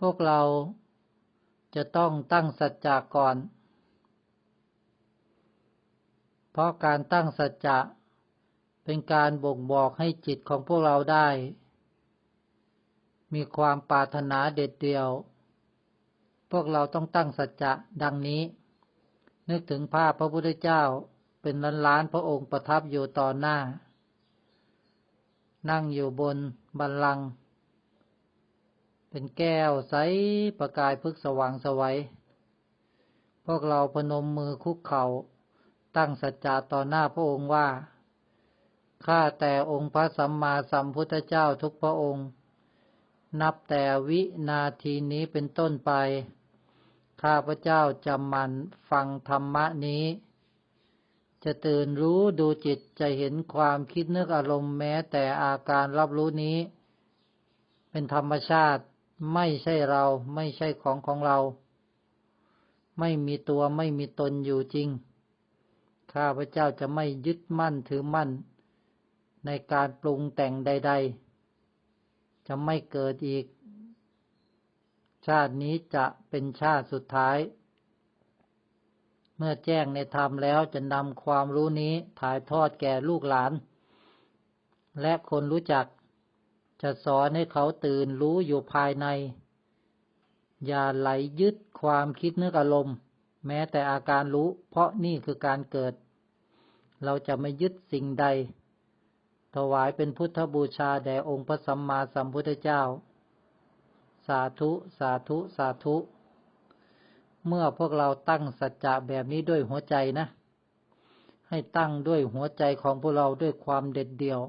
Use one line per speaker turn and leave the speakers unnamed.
พวกเราจะต้องตั้งสัจจะก่อน เพราะการตั้งสัจจะเป็นการบ่งบอกให้จิตของพวกเราได้ มีความปรารถนาเด็ดเดี่ยว พวกเราต้องตั้งสัจจะดังนี้ นึกถึงภาพพระพุทธเจ้าเป็นล้านล้านพระองค์ประทับอยู่ต่อหน้า นั่งอยู่บนบัลลังก์ เป็นแก้วใสประกายพึกสว่างสวัย พวกเราพนมมือคุกเขา่าตั้งสัจจะต่อหน้าพระองค์ว่า ข้าแต่องค์พระสัมมาสัมพุทธเจ้าทุกพระองค์ นับแต่วินาทีนี้เป็นต้นไป ข้าพระเจ้าจะมันฟังธรรมะนี้ จะตื่นรู้ดูจิตจะเห็นความคิดนึกอารมณ์แม้แต่อาการรับรู้นี้ เป็นธรรมชาติ ไม่ใช่เราไม่ใช่ของของเรา ไม่มีตัวไม่มีตนอยู่จริง ข้าพเจ้าจะไม่ยึดมั่นถือมั่น ในการปรุงแต่งใด ๆ จะไม่เกิดอีก ชาตินี้จะเป็นชาติสุดท้าย เมื่อแจ้งในธรรมแล้วจะนำความรู้นี้ถ่ายทอดแก่ลูกหลาน และคนรู้จัก จะสอนให้เขาตื่นรู้อยู่ภายใน อย่าไหลยึดความคิดนึกอารมณ์ แม้แต่อาการรู้ เพราะนี่คือการเกิด เราจะไม่ยึดสิ่งใด ถวายเป็นพุทธบูชาแด่องค์พระสัมมาสัมพุทธเจ้า สาธุ สาธุ สาธุ เมื่อพวกเราตั้งสัจจะแบบนี้ด้วยหัวใจนะ ให้ตั้งด้วยหัวใจของพวกเราด้วยความเด็ดเดี่ยว